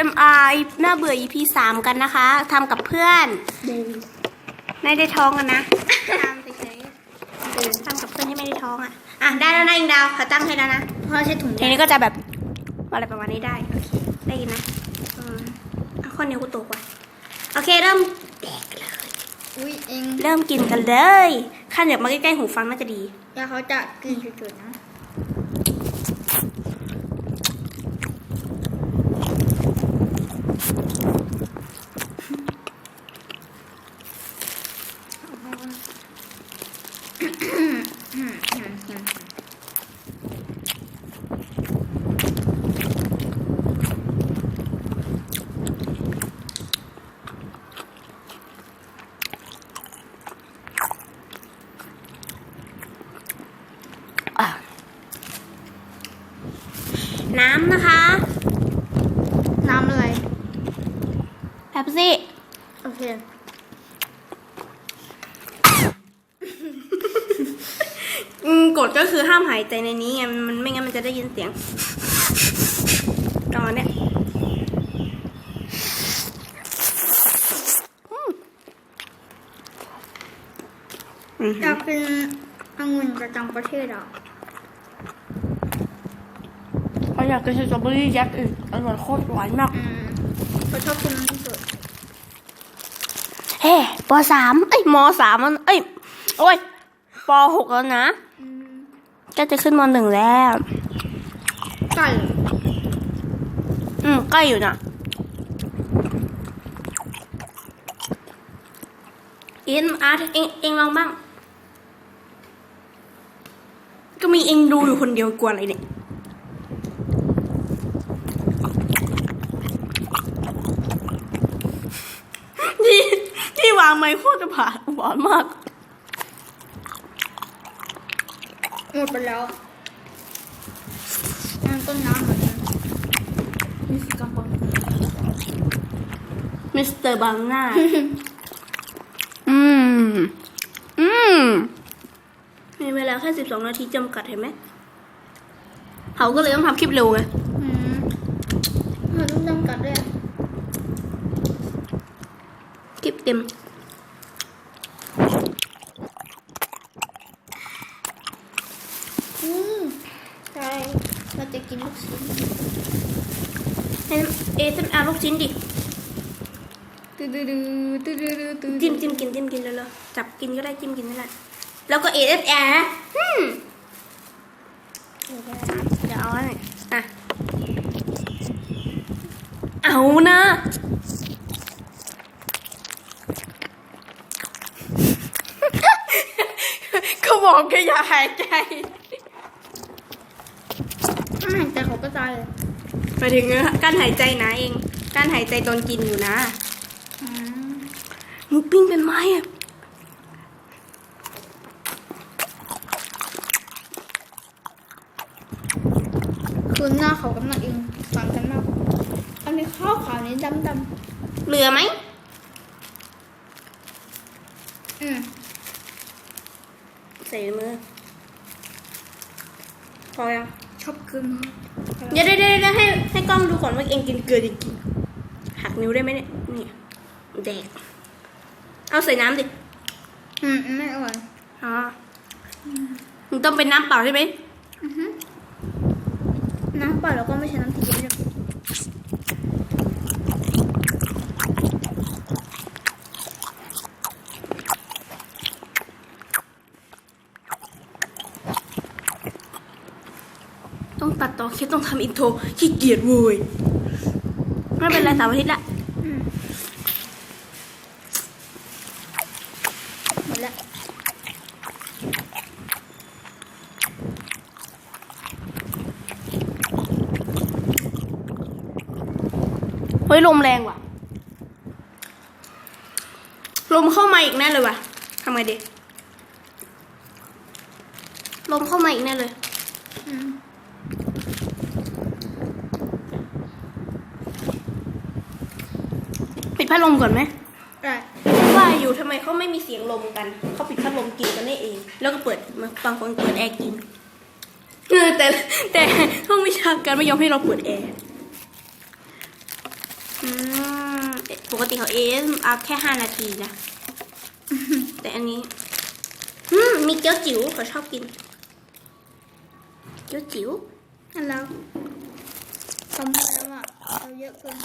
ASMR น่าเบื่อ EP สามกันนะคะทำกับเพื่อนไม่ได้ท้องกันนะทำเฉยๆเออทำกับเพื่อนที่ไม่ได้ท้องอะอะได้แล้วนะอิงดาวเขาตั้งให้แล้วนะเพราะใช้ถุงทีนี้ก็จะแบบอะไรประมาณนี้ได้โอเคได้ยินนะอืมเอาข้อนิ้วกูตกว่ะโอเคเริ่มแดกเลยอุ้ยเองเริ่มกินกันเลยขั้นอยากมาใกล้ๆหูฟังน่าจะดีแล้วเขาจะกินจุดๆนะอะ น้ำนะคะ น้ำอะไรแป๊บซี่ โอเค อืมกฎก็คือห้ามหายใจในนี้ไงมันไม่งั้นมันจะได้ยินเสียงตอนเนี้ยอืมอืมอยากกินองุ่นประจำประเทศอะ เขา อยากกินสตรอเบอรี่ยักษ์อีกอร่อยโคตรหวานมากอืมเขาชอบกินมันที่สุดเฮ้ปสามเอ้ยมสามมันเอ้ยโอ้ยปหกแล้วนะอืมก็จะขึ้นมหนึ่งแล้ว ไก่อืมใกล้อยู่นะอินอาร์ตเองเองลองบ้าง ก็มีเองดูอยู่คนเดียวกลัวอะไรเนี่ย ที่ ที่วางไม้โคตรจะผ่าหวานมาก หมดไปแล้วมันต้นน้ำเหมือนกันนี่คือกำปังมิสเตอร์บังหน้า อืม อืม มีเวลาแค่สิบสองนาทีจำกัดเห็นไหมเขาก็เลยต้องทำคลิปเร็วไงอืมมันต้องจำกัดด้วยอะคลิปเต็ม อืมใช่เรา จะกินลูกชิ้นเอ็มเอมอาลูกชิ้นดิตื้อดื้อดื้อตื้อดื้อดื้อตื้อจิ้มจิ้มกินจิ้มกินเลยเลยๆจับกินก็ได้จิ้มกินก็ได้แล้วก็เอสแอร์อืมเดี๋ยวเอาไว้หน่อยอะเอานะเขาบอกแค่อย่าหายใจถ้า หายใจเขาก็ตายเลยหมายถึงการหายใจนะเองการหายใจตอนกินอยู่นะอืมหมูปิ้งเป็นไม้อะคือหน้าเขากำลังอิงฝังกันมากอันนี้ข้าวขาวนี้ดำดเหลือไหมำอืมใส่มือพอยัง ชอบกินมากเดี๋ยวเดี๋ยวเดี๋ยวให้ให้กล้องดูก่อนว่าเองกินเกลือจริงๆหักนิ้วได้ไหมเนี่ยนี่แดกเอาใส่น้ำดิ อืมไม่อร่อยอ๋อมันต้องเป็นน้ำเปล่าใช่ไหมอือฮึน้ำเปล่าแล้วก็ไม่ใช่น้ำทิพย์ด้วย ต้องตัดต่อ คลิปต้องทำอินโทรขี้เกียจเว้ยไม่เป็นไรสาร์อาทิตย์ละหมดละเฮ้ยลมแรงว่ะ ลมเข้ามาอีกแน่เลยว่ะทำไงดีลมเข้ามาอีกแน่เลย อืม ปิด พัดลมก่อนไหมได้ว่าอยู่ทำไมเขาไม่มีเสียงลมกัน เขาปิดพัดลมกินกันได้เอง แล้วก็เปิดมาบางคนเปิดแอร์กินเออแต่แต่ห้องวิชาการไม่ยอมให้เราเปิดแอร์อืมปกติเขาเอสเอาแค่ห้านาทีนะ แต่อันนี้อืมมีเกี๊ยวจิ๋วเขาชอบกิน เกี๊ยวจิ๋วอันแล้วทำมาแล้วอะเราเยอะเกิน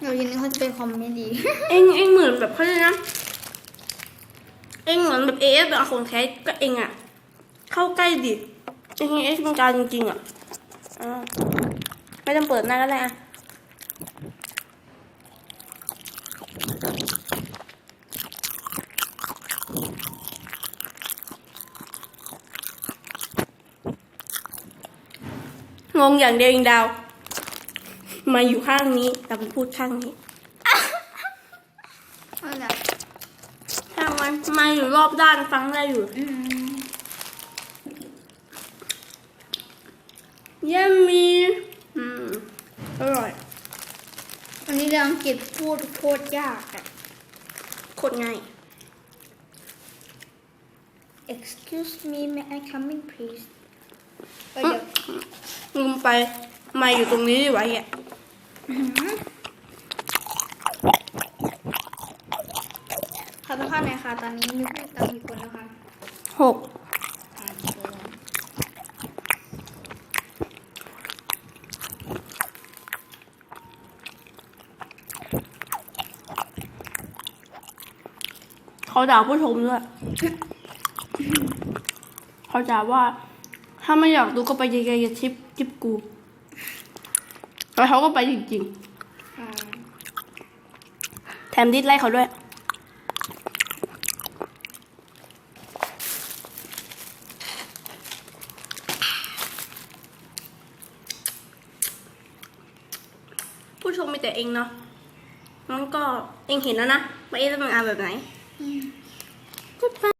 เดี๋ยวเย็นนี้เขาจะไปคอมเมดี้เองเองเหมือนแบบเขาเลยนะ เองเหมือนแบบเอฟแบบของแท้ก็เองอะเข้าใกล้ดิเองเอฟเป็นการจริงๆอะอ่าไม่ต้องเปิดหน้าก็ได้อะงงอย่างเดียวเองดาว มาอยู่ข้างนี้แต่มันพูดข้างนี้เอาละช่างมันมาอยู่รอบด้านฟังได้อยู่อืมเยี่ยมมีอืมอร่อยวันนี้เรื่องอังกฤษพูดโคตรยากอะโคตรง่าย Excuse me may I come in please เออเดี๋ยวลืมไป มาอยู่ตรงนี้ดีไว้แกอื้อ หือขอโทษค่ะนายค่ะ ตอนนี้มีผู้ตามกี่คนแล้วคะหกอ่าโอเคเขาด่าผู้ชมด้วย เขาด่าว่า ถ้าไม่อยากดูก็ไปเยยๆทิปทิปกู แล้วเขาก็ไปจริงๆ แถมดิสไล่เขาด้วย ผู้ชมมีแต่เองเนาะงั้นก็เองเห็นแล้วนะว่าเอ๊ะจะเป็นอานแบบไหน อืม